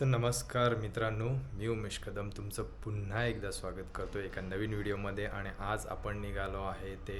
तर नमस्कार मित्रांनो मी उमेश कदम. तुमचं पुन्हा एकदा स्वागत करतो एका नवीन व्हिडिओमध्ये. आणि आज आपण निघालो आहे ते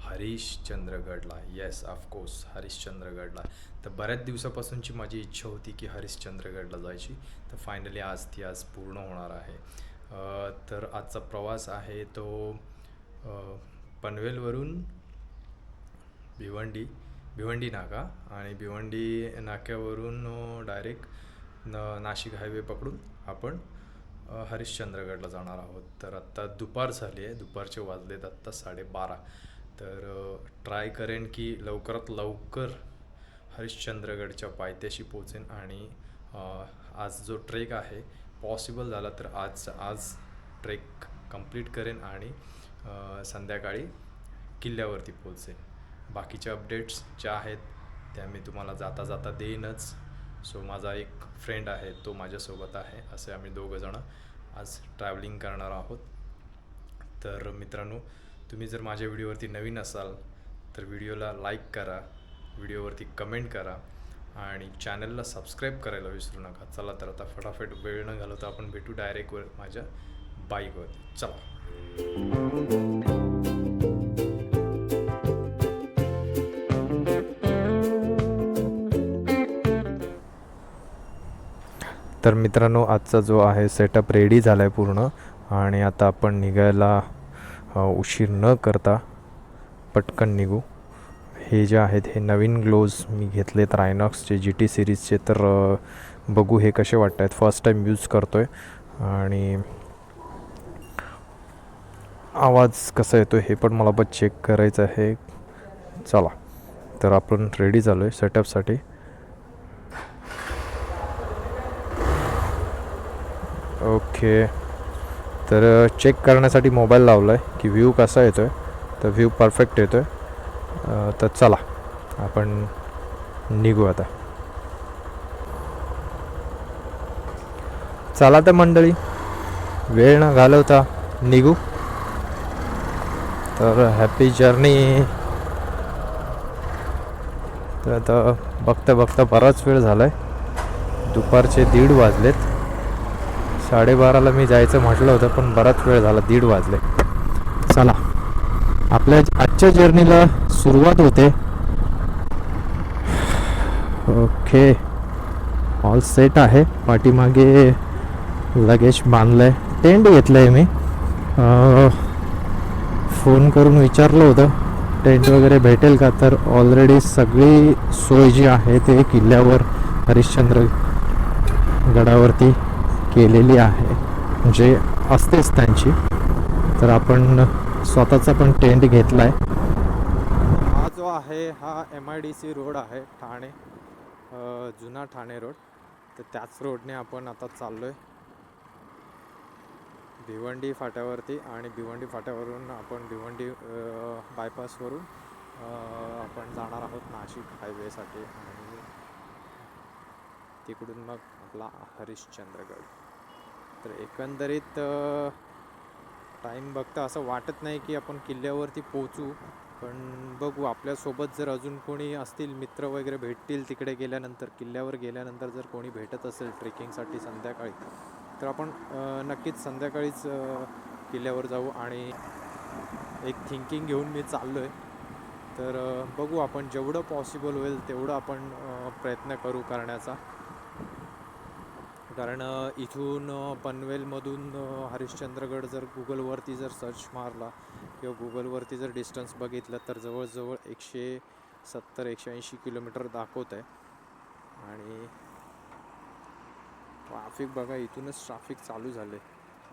हरिश्चंद्रगडला येस ऑफकोर्स हरिश्चंद्रगडला तर बऱ्याच दिवसापासूनची माझी इच्छा होती की हरिश्चंद्रगडला जायची. तर फायनली आज ती आज पूर्ण होणार आहे. तर आजचा प्रवास आहे तो पनवेलवरून भिवंडी भिवंडी नाका. आणि भिवंडी नाक्यावरून डायरेक्ट न नाशिक हायवे पकडून आपण हरिश्चंद्रगडला जाणार आहोत. तर आत्ता दुपार झाली आहे. दुपारचे वाजलेत आत्ता साडेबारा. तर ट्राय करेन की लवकरात लवकर हरिश्चंद्रगडच्या पायथ्याशी पोचेन आणि आज जो ट्रेक आहे पॉसिबल झाला तर आज आज ट्रेक कंप्लीट करेन आणि संध्याकाळी किल्ल्यावरती पोचेन बाकीच्या अपडेट्स ज्या आहेत त्या मी तुम्हाला जाता जाता देईनच. सो माझा एक फ्रेंड आहे तो माझ्यासोबत आहे असे आम्ही दोघंजणं आज ट्रॅव्हलिंग करणार आहोत. तर मित्रांनो तुम्ही जर माझ्या व्हिडिओवरती नवीन असाल तर व्हिडिओला लाईक करा व्हिडिओवरती कमेंट करा आणि चॅनलला सबस्क्राईब करायला विसरू नका. चला तर आता फटाफट वेळ न घालवता आपण भेटू डायरेक्टवर माझ्या बाईकवर चला. तर मित्रांनो आजचा जो आहे सेटअप रेडी झाला आहे पूर्ण आणि आता आपण निघायला उशीर न करता पटकन निघू. हे जे आहेत हे नवीन ग्लोव्ज मी घेतलेत रायनॉक्सचे जी टी सिरीजचे तर बघू हे कसे वाटत आहेत फर्स्ट टाईम यूज करतो आहे आणि आवाज कसा येतो हे पण मला पण चेक करायचं आहे. चला. तर आपण रेडी झालो आहे सेटअपसाठी ओके. तर चेक करण्यासाठी मोबाईल लावला आहे की व्ह्यू कसा येतो आहे तर व्ह्यू परफेक्ट येतो आहे तर चला आपण निघू आता. चला तर मंडळी वेळ न घालवता निघू. तर हॅपी जर्नी तर आता बघता बघता बराच वेळ झाला आहे दुपारचे दीड वाजलेत. साडेबाराला मी जायचं म्हटलं होतं पण बराच वेळ झाला दीड वाजले. चला. आपल्या आजच्या जर्नीला सुरुवात होते. ओके. ऑल सेट आहे. पाठीमागे लगेज बांधलं आहे टेंट घेतलं आहे मी फोन करून विचारलं होतं टेंट वगैरे भेटेल का? तर ऑलरेडी सगळी सोय जी आहे ते किल्ल्यावर हरिश्चंद्र गडावरती. केलेली आहे. म्हणजे असतेच त्यांची. तर आपण स्वतःचा पण टेंट घेतला आहे हा जो आहे हा M I D C road आहे ठाणे जुना ठाणे रोड. तर त्याच रोडने आपण आता चाललो आहे भिवंडी फाट्यावरती आणि भिवंडी फाट्यावरून आपण भिवंडी बायपासवरून आपण जाणार आहोत नाशिक हायवेसाठी आणि तिकडून मग आपला हरिश्चंद्रगड. तर एकंदरीत टाईम बघता असं वाटत नाही की आपण किल्ल्यावरती पोहोचू. पण बघू आपल्यासोबत जर अजून कोणी असतील मित्र वगैरे भेटतील तिकडे गेल्यानंतर किल्ल्यावर गेल्यानंतर जर कोणी भेटत असेल ट्रेकिंगसाठी संध्याकाळी तर आपण नक्कीच संध्याकाळीच किल्ल्यावर जाऊ. आणि एक थिंकिंग घेऊन मी चाललो आहे तर बघू आपण जेवढं पॉसिबल होईल तेवढं आपण प्रयत्न करू करण्याचा. कारण इथून पनवेलमधून हरिश्चंद्रगड जर गुगलवरती जर सर्च मारला किंवा गुगलवरती जर डिस्टन्स बघितलं तर जवळजवळ एकशे सत्तर एकशे ऐंशी किलोमीटर दाखवत आहे आणि ट्राफिक बघा इथूनच ट्राफिक चालू झाले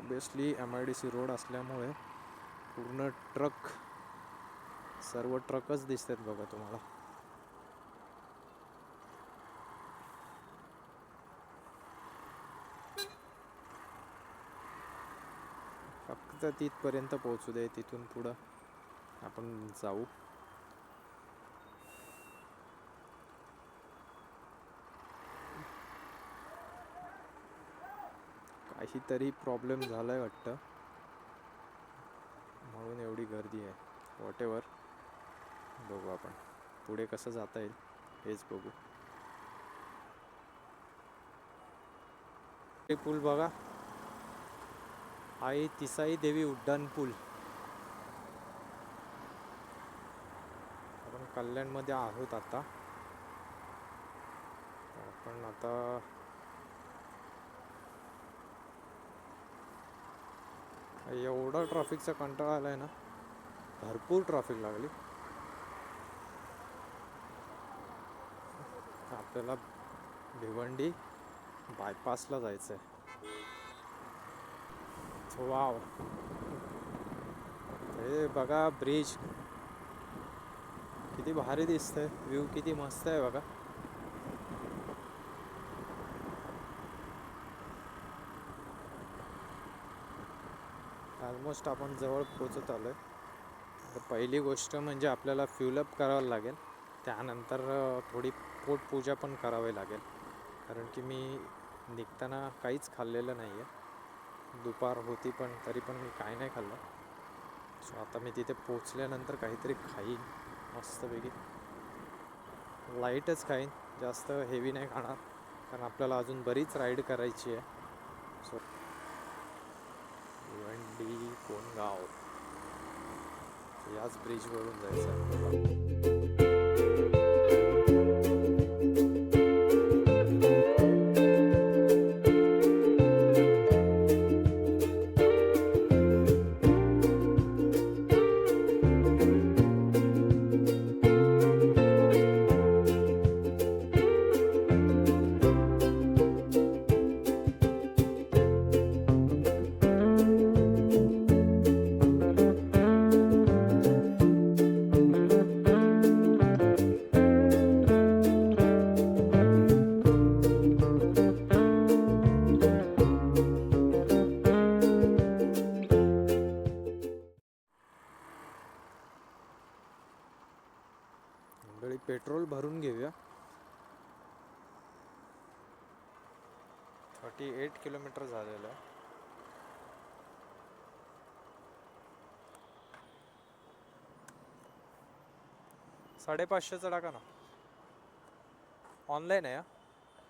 obviously M I D C road असल्यामुळे पूर्ण ट्रक सर्व ट्रकच दिसत आहेत बघा तुम्हाला. फक्त तिथपर्यंत पोहोचू दे तिथून पुढं आपण जाऊ. काहीतरी प्रॉब्लेम झालाय वाटतं. म्हणून एवढी गर्दी आहे. वॉट एवर बघू आपण. पुढे कसं जाता येईल हेच बघू. हे पूल बघा. आई तिसाई देवी उड्डाण पूल आपण कल्याणमध्ये आहोत आता. आपण आता एवढा ट्रॅफिकचा कंटाळा आलाय ना. भरपूर ट्रॅफिक लागली. आपल्याला भिवंडी बायपासला जायचं आहे वाव हे बघा ब्रिज किती भारी दिसतंय. व्ह्यू किती मस्त आहे बघा. ऑलमोस्ट आपण जवळ पोचत आलो आहे पहिली गोष्ट म्हणजे आपल्याला फ्युलअप करावं लागेल. त्यानंतर थोडी पोटपूजा पण करावी लागेल. कारण की मी निघताना काहीच खाल्लेलं नाही आहे दुपार होती पण तरी पण मी काय नाही खाल्लं. सो आता मी तिथे पोचल्यानंतर काहीतरी खाईन मस्तपैकी. लाईटच खाईन जास्त हेवी नाही खाणार कारण आपल्याला अजून बरीच राईड करायची आहे. सो भिवंडी कोणगाव याच ब्रिजवरून जायचं आहे. मंडळी पेट्रोल भरून घेऊया. थर्टी एट किलोमीटर झालेलं आहे. साडेपाचशेचा टाका ना. ऑनलाईन आहे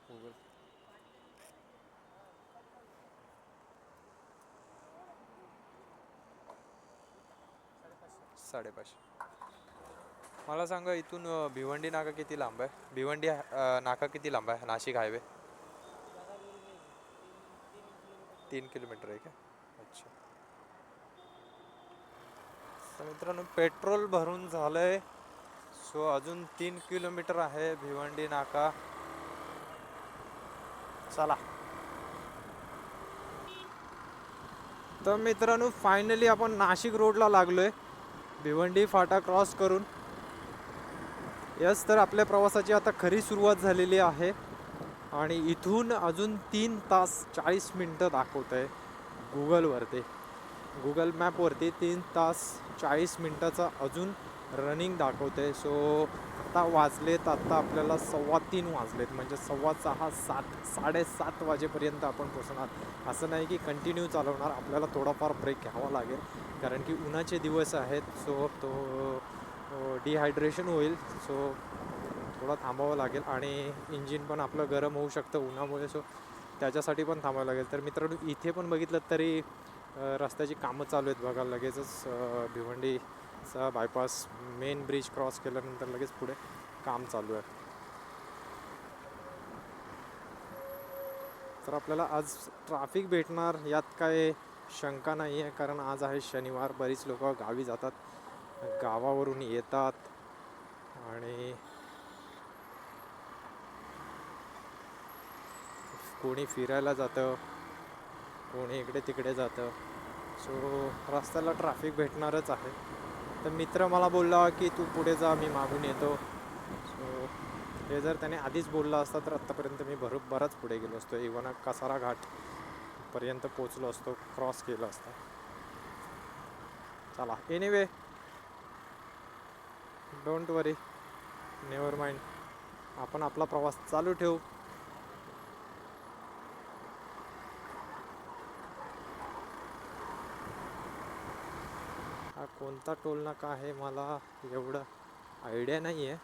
गुगल साडेपाचशे. मला सांगा इथून भिवंडी नाका किती लांब आहे? भिवंडी नाका किती लांब आहे? नाशिक हायवे? तीन किलोमीटर आहे का? अच्छा. तर मित्रांनो पेट्रोल भरून झालंय. सो अजून तीन किलोमीटर आहे भिवंडी नाका. चला. तर मित्रांनो फायनली आपण नाशिक रोडला लागलोय. भिवंडी फाटा क्रॉस करून. यस तर आपल्या प्रवासाची आता खरी सुरुवात झालेली आहे. आणि इथून अजून तीन तास चाळीस मिनटं दाखवत आहे गुगलवरती. गुगल मॅपवरती तीन तास चाळीस मिनटाचा अजून रनिंग दाखवत आहे. सो आता वाजलेत आत्ता आपल्याला सव्वा तीन वाजलेत. म्हणजे सव्वा सहा सात साडेसात वाजेपर्यंत आपण पोचणार असं नाही की कंटिन्यू चालवणार. आपल्याला थोडाफार ब्रेक घ्यावा लागेल. कारण की उन्हाचे दिवस आहेत. सो तो डिहायड्रेशन होईल. सो थोडा थांबावं लागेल आणि इंजिन पण आपलं गरम होऊ शकतं उन्हामुळे. सो त्याच्यासाठी पण थांबावं लागेल. तर मित्रांनो इथे पण बघितलं तरी रस्त्याची कामं चालू आहेत बघा लगेचच. भिवंडीचा बायपास मेन ब्रिज क्रॉस केल्यानंतर लगेच पुढे काम चालू आहे. तर आपल्याला आज ट्रॅफिक भेटणार यात काय शंका नाही आहे कारण आज आहे शनिवार. बरीच लोक गावी जातात. गावावरून येतात आणि कोणी फिरायला जातं कोणी इकडे तिकडे जातं. सो रस्त्याला ट्रॅफिक भेटणारच आहे. तर मित्र मला बोलला की तू पुढे जा मी मागून येतो. सो हे जर त्याने आधीच बोलला असता तर आत्तापर्यंत मी भर बराच पुढे गेलो असतो. इव्हन कसारा घाट पर्यंत पोचलो असतो क्रॉस केला असता. चला anyway don't worry. Never mind आपण आपला प्रवास चालू ठेवू. हा कोणता टोल नाका आहे मला एवढं आयडिया नाही आहे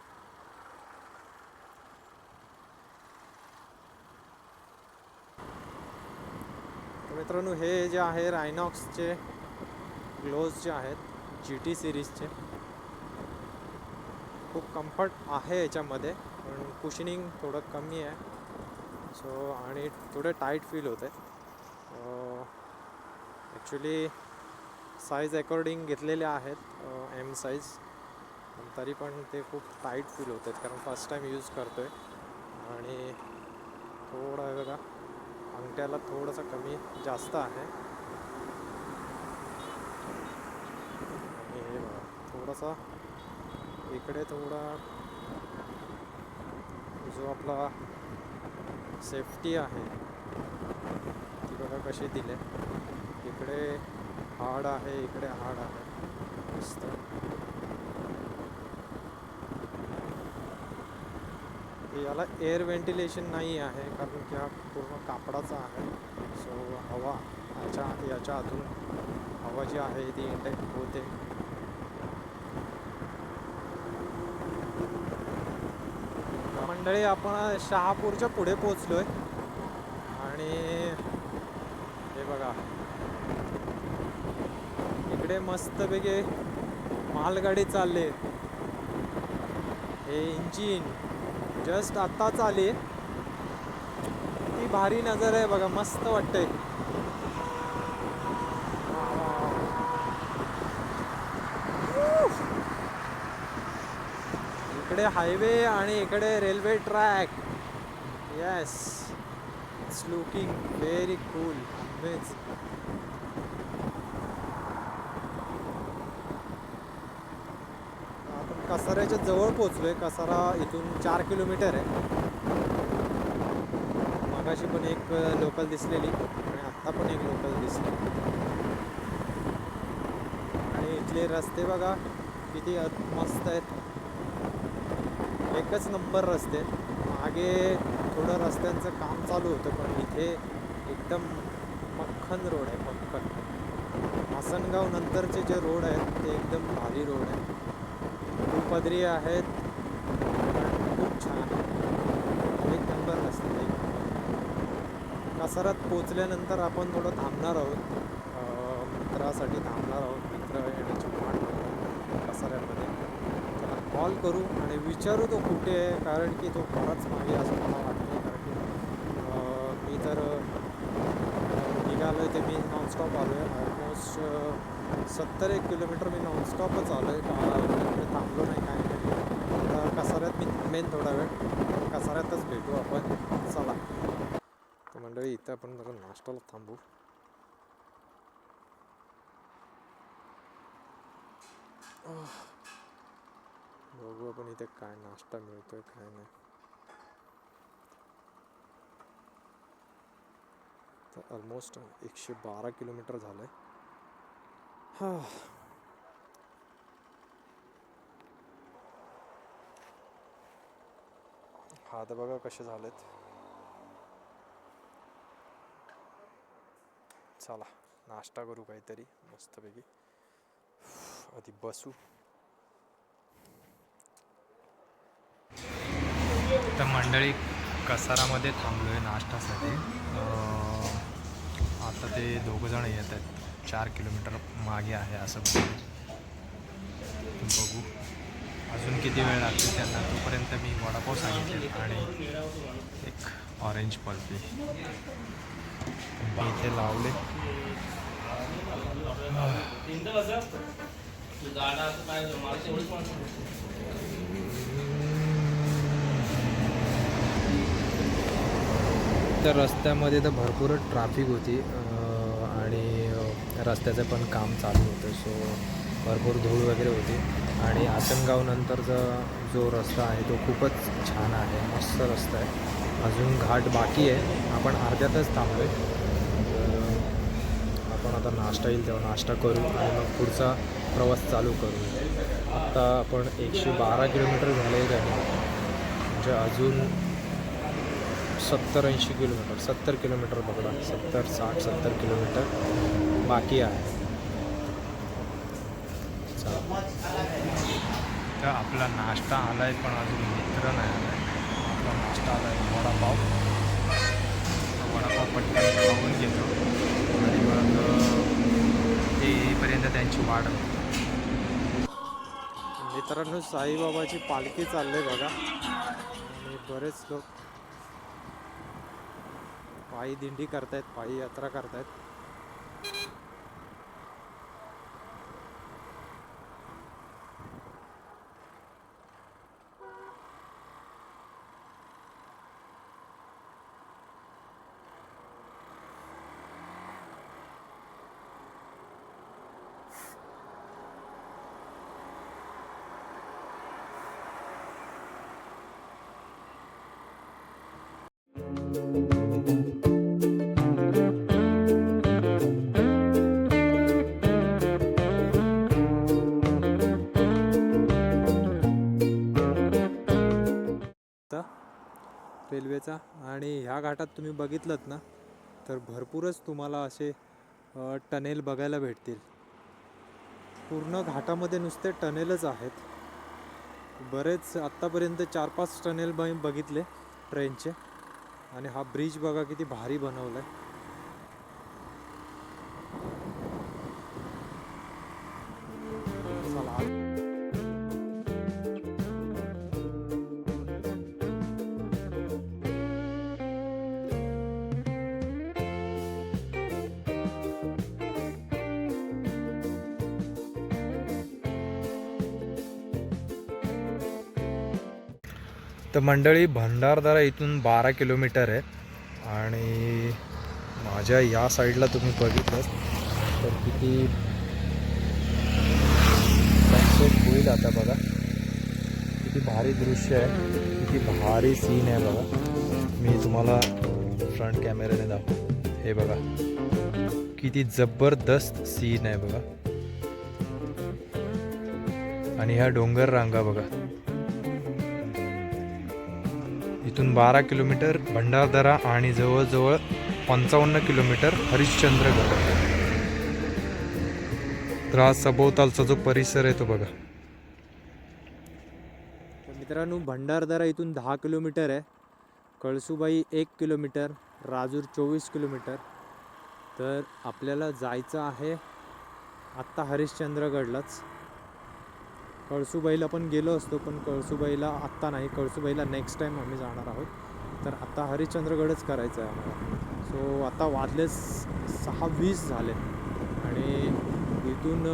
मित्रांनो हे जे आहे रायनॉक्सचे ग्लोव्ज जे आहेत जी टी सिरीजचे कम्फर्ट आहे याच्यामध्ये पण कुशनिंग थोडं कमी आहे. सो आणि थोडे टाईट फील होते ॲक्च्युली साईज अकॉर्डिंग घेतलेले आहेत एम साईज तरी पण ते खूप टाईट फील होत आहेत कारण फर्स्ट टाईम यूज करतो आहे आणि थोडं बघा अंगठ्याला थोडंसं कमी जास्त आहे. आणि थोडासा इकडे थोडा जो आपला सेफ्टी आहे ती बघा कशी दिले. इकडे हाड आहे इकडे हाड आहे. मस्त. याला एअर व्हेंटिलेशन नाही आहे कारण की हा पूर्ण कापडाचा आहे. सो हवा याच्या याच्या आतून हवा जी आहे ती इंटेक होते. मंडळी आपण शहापूरच्या पुढे पोचलोय आणि हे बघा. इकडे मस्तपैकी मालगाडी चालली. हे इंजिन जस्ट आत्ताच आली. ती भारी नजर आहे बघा मस्त वाटते इकडे हायवे आणि इकडे railway track. Yes it's looking very cool veg आपण कसाऱ्याच्या जवळ पोचलोय कसारा इथून चार किलोमीटर आहे. मगाशी पण एक लोकल दिसलेली आणि आत्ता पण एक लोकल दिसली. आणि इथले रस्ते बघा किती मस्त आहेत. एकच नंबर रस्ते. मागे थोडं रस्त्यांचं काम चालू होतं पण इथे एकदम मक्खन रोड आहे मक्खन. आसनगाव नंतरचे जे रोड आहेत ते एकदम भारी रोड आहे. दुपदरी आहेत पण खूप छान आहे. एक नंबर रस्ते. एक पोचल्यानंतर आपण थोडं थांबणार आहोत. मित्रासाठी थांबणार आहोत मित्र येण्याची वाट बघतो कसाऱ्यामध्ये. कॉल करू आणि विचारू तो कुठे आहे कारण की तो खरंच मागे असं मला वाटतं कारण की मी तर निघालो आहे ते मी नॉनस्टॉप आलो आहे ऑलमोस्ट सत्तर एक किलोमीटर मी नॉनस्टॉपच आलो आहे थांबलो नाही काय नाही. आता कसाऱ्यात मी थांबेन थोडा वेळ कसाऱ्यातच भेटू आपण. चला. तर मंडळी इथं आपण जरा नाश्त्याला थांबू. Oh. बघू आपण इथे काय नाश्ता मिळतोय काय नाही. तर ऑलमोस्ट एकशे बारा किलोमीटर झालंय. हा. हात बघा कसे झालेत. चला नाश्ता करू काहीतरी मस्तपैकी. आधी बसू. तर मंडळी कसारामध्ये थांबलो आहे नाश्त्यासाठी आता ते दोघंजण येत आहेत. चार किलोमीटर मागे आहे असं बघू. अजून किती वेळ लागते त्यांना? तोपर्यंत मी वडापाव सांगितले आणि एक ऑरेंज पल्पी. मी इथे लावले. तर रस्त्यामध्ये तर भरपूर ट्रॅफिक होती आणि रस्त्याचं पण काम चालू होतं. सो भरपूर धूळ वगैरे होती. आणि आसनगावनंतरचा जो रस्ता आहे तो खूपच छान आहे. मस्त रस्ता आहे. अजून घाट बाकी आहे. आपण अर्ध्यातच थांबलो आपण आता नाश्ता येईल तेव्हा नाश्ता करू आणि मग पुढचा प्रवास चालू करू. आत्ता आपण एकशे बारा किलोमीटर झाले आहे म्हणजे अजून सत्तर ऐंशी किलोमीटर सत्तर किलोमीटर पकडा सत्तर साठ सत्तर किलोमीटर बाकी आहे. तर आपला नाश्ता आला आहे पण अजून मित्र नाही आला आहे आपला नाश्ता आला आहे वडापाव वडापाव पटकन खाऊन घेतो. आणि मग तेपर्यंत त्यांची वाढ मित्रांनो साईबाबाची पालखी चालली आहे बघा. आणि बरेच लोक पायी दिंडी करतायत पायी यात्रा करतायत. आता रेल्वेचा आणि ह्या घाटात तुम्ही बघितलंत ना तर भरपूरच तुम्हाला असे टनेल बघायला भेटतील. पूर्ण घाटामध्ये नुसते टनेलच आहेत. बरेच आत्तापर्यंत चार पाच टनेल ब बघितले ट्रेनचे. आणि हा ब्रिज बघा किती भारी बनवला आहे मंडळी भंडारदरा इथून बारा किलोमीटर आहे आणि माझ्या या साईडला तुम्ही बघितलं तर किती सनसेट होईल आता बघा. किती भारी दृश्य आहे. किती भारी सीन आहे बघा. मी तुम्हाला फ्रंट कॅमेऱ्याने दाखव हे बघा. किती जबरदस्त सीन आहे बघा. आणि ह्या डोंगर रांगा बघा. इथून बारा किलोमीटर भंडारदरा आणि जवळजवळ पंचावन्न किलोमीटर हरिश्चंद्रगड तर हा सभोवतालचा जो परिसर आहे तो बघा. मित्रांनो भंडारदरा इथून दहा किलोमीटर आहे. कळसुबाई एक किलोमीटर राजूर चोवीस किलोमीटर. तर आपल्याला जायचं आहे आत्ता हरिश्चंद्रगडलाच. कळसूबाईला पण गेलो असतो पण कळसूबाईला आत्ता नाही. कळसूबाईला नेक्स्ट टाईम आम्ही जाणार आहोत. तर आत्ता हरिश्चंद्रगडच करायचं आहे आम्हाला. सो आता वाजले सहा वीस झाले. आणि इथून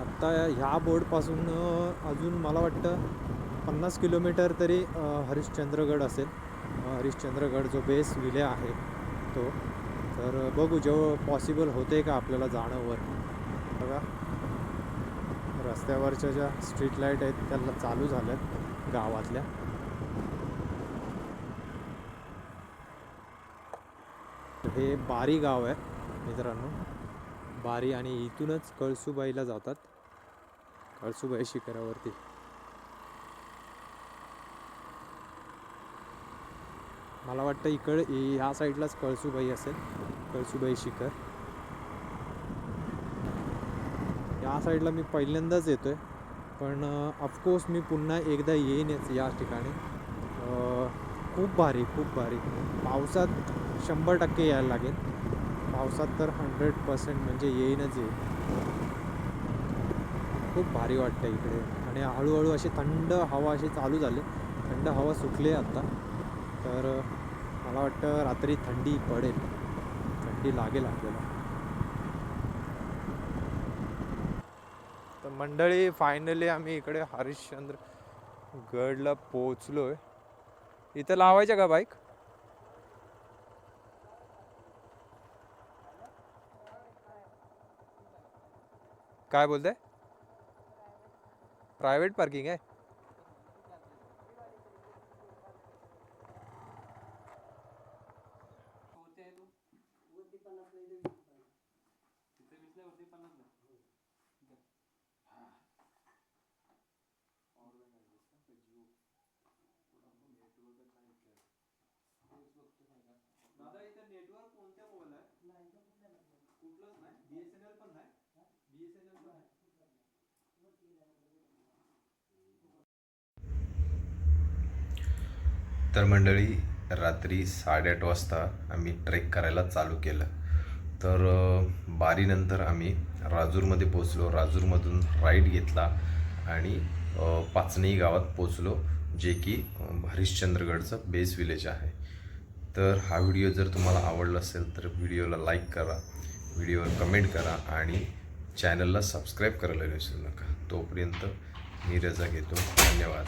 आत्ता ह्या बोर्डपासून अजून मला वाटतं पन्नास किलोमीटर तरी हरिश्चंद्रगड असेल. हरिश्चंद्रगड जो बेस विले आहे तो. तर बघू जेव्हा पॉसिबल होते का आपल्याला जाणं वर. बघा. रस्त्यावरच्या ज्या स्ट्रीट लाइट आहेत त्यांना चालू झाल्यात गावातल्या. हे बारी गाव आहे मित्रांनो. बारी आणि इथूनच कळसुबाईला जातात. कळसुबाई शिखरावरती. मला वाटतं इकड ह्या साईडलाच कळसुबाई असेल. कळसुबाई शिखर. या साईडला मी पहिल्यांदाच येतोय. पण ऑफकोर्स मी पुन्हा एकदा येईनच या ठिकाणी. खूप भारी खूप भारी. पावसात शंभर टक्के यायला लागेल. पावसात तर हंड्रेड पर्सेंट म्हणजे येईनच येईल खूप भारी वाटतं इकडे. आणि हळूहळू अशी थंड हवा अशी चालू झाली. थंड हवा सुटली आहे आत्ता तर मला वाटतं रात्री थंडी पडेल. थंडी लागेल आपल्याला तर मंडळी फायनली आम्ही इकडे हरिश्चंद्र गडला पोचलोय इथं लावायच्या का बाईक काय बोलताय? प्रायव्हेट पार्किंग आहे दादा इथं नेटवर्क कोणत्या मोबाईल आहे कुठलंच नाही बीएसएनएल पण नाही बीएसएनएल पण नाही तर मंडळी रात्री साडेआठ वाजता आम्ही ट्रेक करायला चालू केलं. तर बारीनंतर आम्ही राजूरमध्ये पोचलो राजूरमधून राईड घेतला आणि पाचणी गावात पोचलो जे की हरिश्चंद्रगडचं बेस विलेज आहे. तर हा व्हिडिओ जर तुम्हाला आवडला असेल तर व्हिडिओला लाईक करा व्हिडिओवर कमेंट करा आणि चॅनलला सबस्क्राईब करायला विसरू नका. तोपर्यंत मी रजा घेतो. धन्यवाद.